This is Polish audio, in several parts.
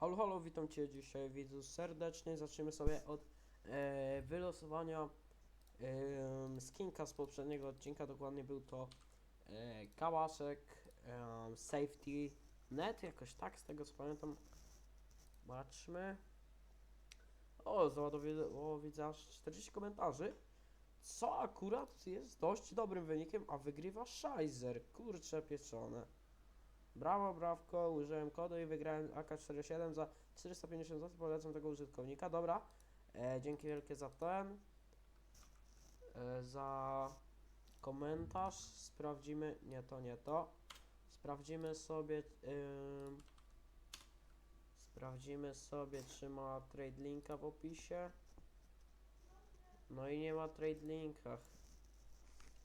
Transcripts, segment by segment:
Halo, halo, witam Cię dzisiaj widzu serdecznie. Zaczniemy sobie od e, wylosowania e, skinka z poprzedniego odcinka. Dokładnie był to e, kałaszek e, Safety Net, jakoś tak, z tego co pamiętam. Zobaczmy. O, załadowało widzę aż 40 komentarzy. Co akurat jest dość dobrym wynikiem, a wygrywa Shizer. Kurcze pieczone. Brawo, brawko, użyłem kodu i wygrałem AK-47 za 450 zł, polecam tego użytkownika, dobra. E, dzięki wielkie za ten, e, za komentarz, sprawdzimy, nie to, nie to, sprawdzimy sobie, ym, sprawdzimy sobie, czy ma trade linka w opisie, no i nie ma trade linka,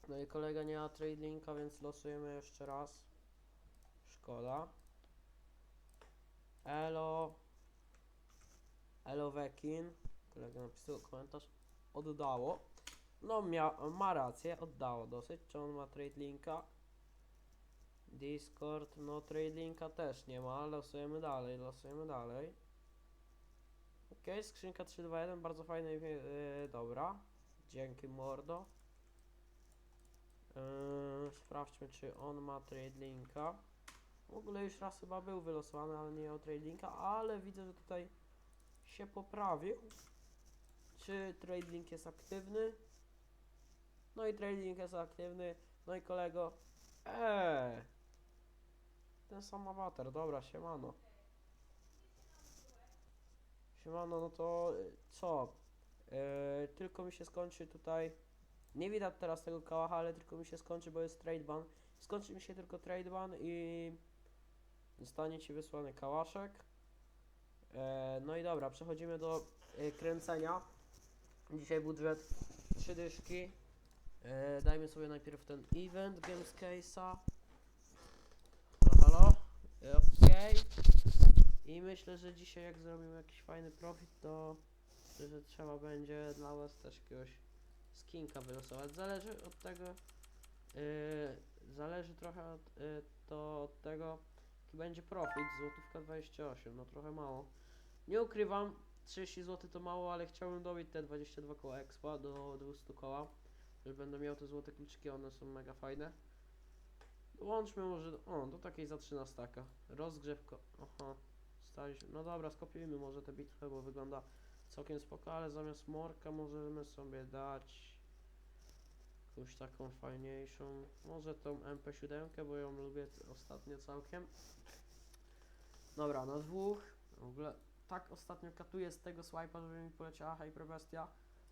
no i kolega nie ma trade linka, więc losujemy jeszcze raz. Szkoda. Elo. Elo Wekin. Kolega napisał komentarz. Oddało. No mia ma rację, oddało dosyć. Czy on ma trade linka? Discord, no trade linka też nie ma. Losujemy dalej, losujemy dalej. Okej, skrzynka 321, bardzo fajna i yy, dobra. Dzięki mordo. Yy, sprawdźmy czy on ma trade linka. W ogóle już raz chyba był wylosowany, ale nie miał trade linka, ale widzę, że tutaj się poprawił. Czy trade link jest aktywny? No i trade link jest aktywny. No i kolego. Eee! Ten sam awatar, dobra, siemano. Siemano, no to y, co? Yy, tylko mi się skończy tutaj. Nie widać teraz tego kałacha, ale tylko mi się skończy, bo jest trade ban. Skończy mi się tylko trade ban i zostanie ci wysłany kałaszek. E, no i dobra, przechodzimy do e, kręcenia. Dzisiaj budżet 3 dyszki. E, dajmy sobie najpierw ten event Games Case'a. Halo, halo. E, Okej. I myślę, że dzisiaj jak zrobimy jakiś fajny profit, to myślę, że trzeba będzie dla was też jakiegoś skinka wylosować. Zależy od tego, e, zależy trochę od, e, to od tego, będzie profit. Złotówka 28, no trochę mało. Nie ukrywam, 30 zł to mało, ale chciałbym dobić te 22 koła expa do 200 koła. Że będę miał te złote kluczyki, one są mega fajne. Dołączmy może, o, do takiej za 13 staka. Rozgrzewko, aha, staliśmy, no dobra, skopiujmy może tę bitwę, bo wygląda całkiem spoko, ale zamiast morka możemy sobie dać jakąś taką fajniejszą, może tą MP7, bo ją lubię ostatnio całkiem. Dobra, na dwóch, w ogóle tak ostatnio katuję z tego swipe'a, żeby mi poleciała Hyperbestia.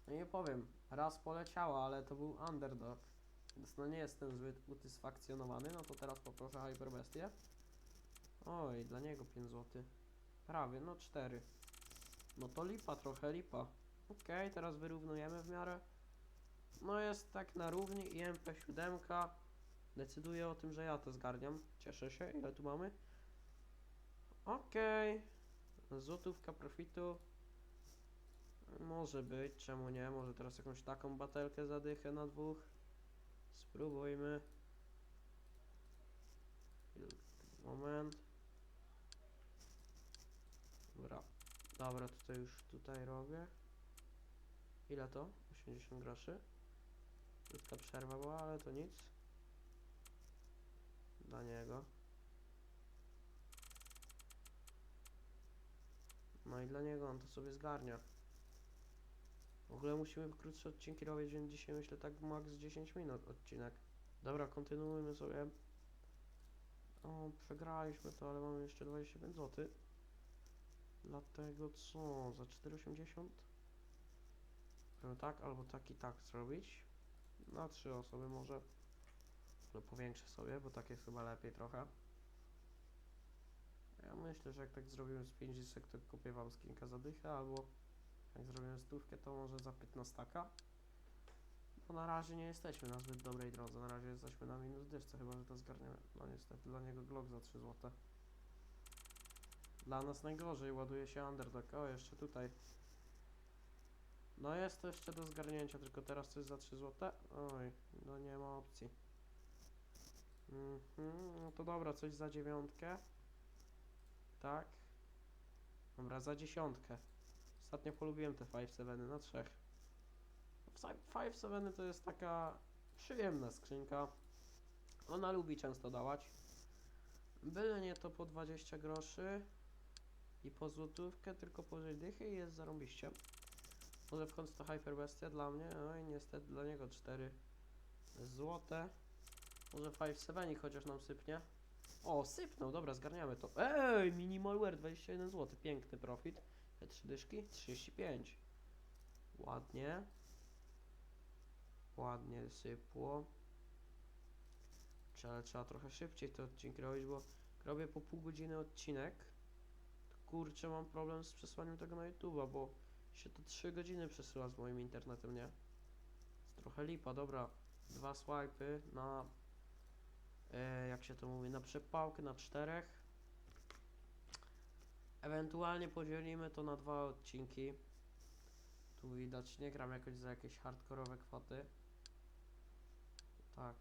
No nie powiem, raz poleciała, ale to był underdog. Więc no nie jestem zbyt utysfakcjonowany, no to teraz poproszę Hyperbestię. Oj, dla niego 5 zł. Prawie, no 4. No to lipa, trochę lipa. Okej, teraz wyrównujemy w miarę. No jest tak na równi i MP7 decyduje o tym, że ja to zgarniam. Cieszę się. Ile tu mamy? Okej. Złotówka profitu. Może być, czemu nie? Może teraz jakąś taką batelkę zadychę na dwóch. Spróbujmy. Moment. Dobra. Dobra, tutaj już tutaj robię. Ile to? 80 groszy. Krótka przerwa była, ale to nic. Dla niego. No i dla niego on to sobie zgarnia. W ogóle musimy krótsze odcinki robić, więc dzisiaj myślę tak max 10 minut odcinek. Dobra, kontynuujmy sobie. O, przegraliśmy to, ale mamy jeszcze 25 zł. Dlatego co? Za 4,80? Możemy tak albo tak i tak zrobić. Na trzy osoby może. Ale powiększę sobie, bo tak jest chyba lepiej trochę. Ja myślę, że jak tak zrobimy z 5 dysek, to kupię wam skinka za dychę, albo jak zrobimy stówkę, to może za 15 taka. Bo na razie nie jesteśmy na zbyt dobrej drodze, na razie jesteśmy na minus dysce, chyba że to zgarniemy. No niestety dla niego Glock za 3 zł. Dla nas najgorzej, ładuje się underdog. O, jeszcze tutaj. No jest to jeszcze do zgarnięcia, tylko teraz jest za 3 zł. Oj, no nie ma opcji. Mhm, no to dobra, coś za dziewiątkę. Tak. Dobra, za dziesiątkę. Ostatnio polubiłem te 5-7 na trzech. 5-7 to jest taka przyjemna skrzynka. Ona lubi często dawać. Byle nie to po 20 groszy i po złotówkę, tylko powyżej dychy jest zarąbiście. Może w końcu to Hyperbestia dla mnie, no i niestety dla niego 4 złote. Może 5-7 chociaż nam sypnie. O, sypnął, dobra, zgarniamy to. Ej, minimalware 21 zł, piękny profit. Te trzy dyszki 35. Ładnie. Ładnie sypło. Ale trzeba trochę szybciej te odcinki robić, bo robię po pół godziny odcinek. Kurczę, mam problem z przesłaniem tego na YouTube'a, bo się to 3 godziny przesyła z moim internetem, nie? Trochę lipa, dobra. Dwa swipy na e, jak się to mówi, na przepałkę na czterech. Ewentualnie podzielimy to na dwa odcinki. Tu widać, nie gram jakoś za jakieś hardkorowe kwoty. Tak.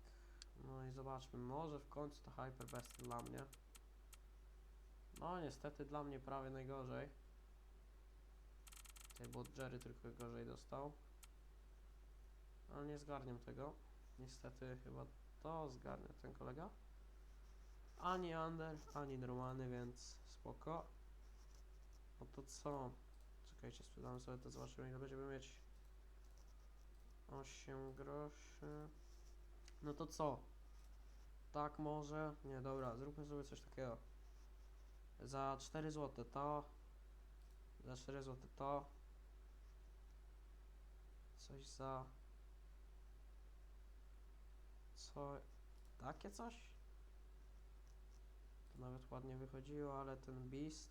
No i zobaczmy, może w końcu to Hyperbest dla mnie. No niestety dla mnie prawie najgorzej. Tutaj bo Jerry tylko gorzej dostał. Ale nie zgarniam tego. Niestety chyba to zgarnia ten kolega. Ani under, ani normalny, więc spoko. No to co? Czekajcie, sprzedamy sobie to, zobaczymy ile będziemy mieć. 8 groszy. No to co? Tak może? Nie, dobra, zróbmy sobie coś takiego. Za 4 zł to. Za 4 zł to. Coś za... Co? Takie coś? To nawet ładnie wychodziło, ale ten Beast...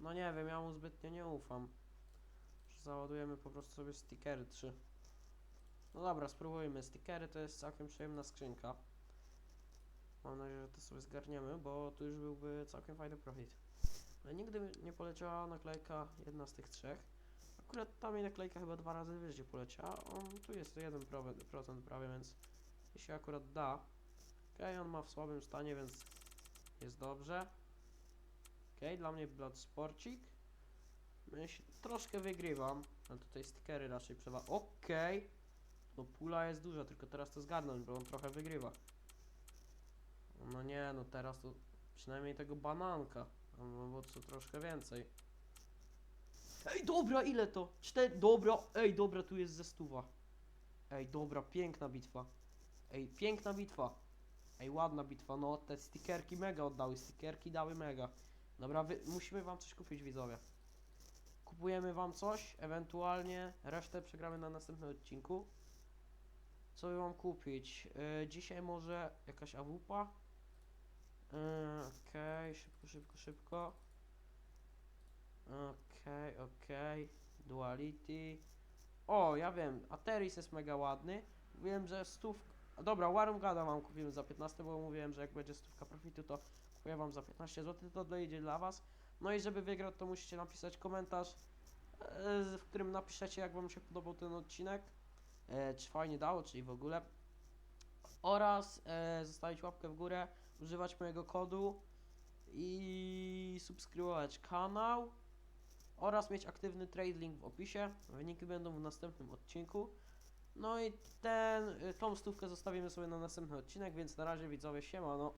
No nie wiem, ja mu zbytnio nie ufam. Załadujemy po prostu sobie stickery 3. No dobra, spróbujmy. Stickery to jest całkiem przyjemna skrzynka. Mam nadzieję, że to sobie zgarniemy, bo tu już byłby całkiem fajny profit. Ale nigdy nie poleciała naklejka jedna z tych trzech. Akurat ta mi naklejka chyba dwa razy wyżej poleciała. On tu jest 1% prawie, więc jeśli akurat da. Okej, on ma w słabym stanie, więc jest dobrze. Okej, dla mnie Blood Sporcik. Myśl, troszkę wygrywam, ale tutaj stickery raczej przewa. Okej. No pula jest duża, tylko teraz to zgarnąć, bo on trochę wygrywa. No nie, no teraz to przynajmniej tego bananka. No bo co troszkę więcej. Ej, dobra, ile to? Cztery, dobra, ej, dobra, tu jest ze stuwa. Ej, dobra, piękna bitwa. Ej, piękna bitwa. Ej, ładna bitwa, no te stickerki mega oddały, stickerki dały mega. Dobra, wy, musimy wam coś kupić, widzowie. Kupujemy wam coś, ewentualnie resztę przegramy na następnym odcinku. Co by wam kupić? Yy, dzisiaj może jakaś awupa. Yy, Okej, szybko, szybko, szybko. Okej, okej. Duality. O, ja wiem, Ateris jest mega ładny. Wiem, że stów... Dobra, Warmgada wam kupimy za 15, bo mówiłem, że jak będzie stówka profitu, to kupuję wam za 15 zł, to dojdzie dla was. No i żeby wygrać, to musicie napisać komentarz, e, w którym napiszecie, jak wam się podobał ten odcinek, e, czy fajnie dało, czyli w ogóle. Oraz e, zostawić łapkę w górę, używać mojego kodu i subskrybować kanał oraz mieć aktywny trade link w opisie. Wyniki będą w następnym odcinku. No i ten, y, tą stówkę zostawimy sobie na następny odcinek, więc na razie widzowie siemano.